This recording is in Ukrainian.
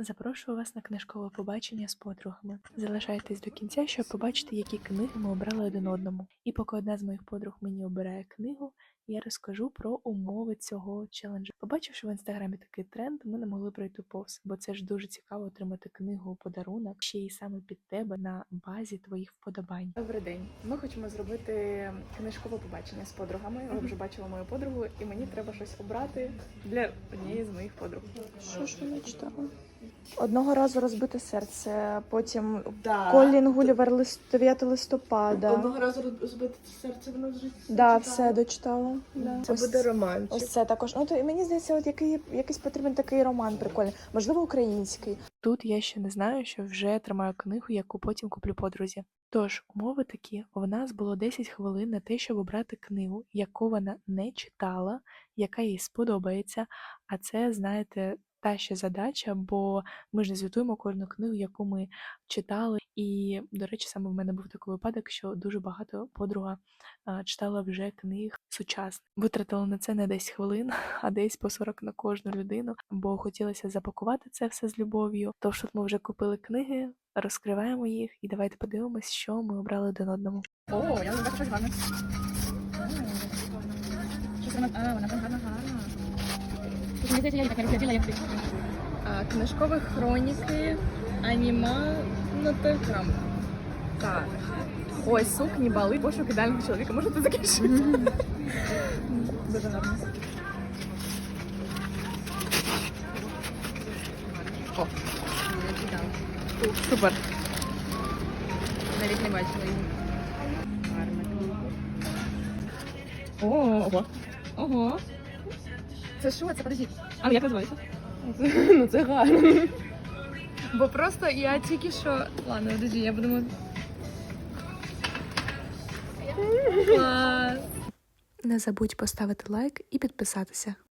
Запрошую вас на книжкове побачення з подругами. Залишайтесь до кінця, щоб побачити, які книги ми обрали один одному. І поки одна з моїх подруг мені обирає книгу, я розкажу про умови цього челенджу. Побачивши в інстаграмі такий тренд, ми не могли пройти повз, бо це ж дуже цікаво отримати книгу у подарунок, ще й саме під тебе на базі твоїх вподобань. Добрий день. Ми хочемо зробити книжкове побачення з подругами. Ви вже бачили мою подругу, і мені треба щось обрати для однієї з моїх подруг. Що ж вона читала? Одного разу розбите серце, потім Да. Колін Гулівер лист 9 листопада. Одного разу розбите серце вона вже Да, все дочитала. Да. Це Ось- буде романчик. Ось це також. Ну то і мені здається, от який якийсь потрібен такий роман прикольний, можливо, український. Тут я ще не знаю, що вже тримаю книгу, яку потім куплю подрузі. Тож, умови такі: в нас було 10 хвилин на те, щоб обрати книгу, яку вона не читала, яка їй сподобається. А це, знаєте, та ще задача, бо ми ж не звітуємо кожну книгу, яку ми читали. І, до речі, саме в мене був такий випадок, що дуже багато подруга читала вже книг сучасних. Витратила на це не 10 хвилин, а десь по 40 на кожну людину, бо хотілося запакувати це все з любов'ю. Тож тут ми вже купили книги, розкриваємо їх і давайте подивимось, що ми обрали один одному. О, я. Щось вона, а, гарна. Книжкові хроніки, аніма на телеграм. Так. Ой, сукні, бали, пошук ідеального чоловіка. Може ти закінчити? Дуже гарно. О, супер. Навіть не бачила її. Книга. Ого. Ого. Це що? Це подожди. А як називається? Ну це гарно. Бо просто я тільки що. Ладно, подожди, я буду. Клас. Не забудь поставити лайк і підписатися.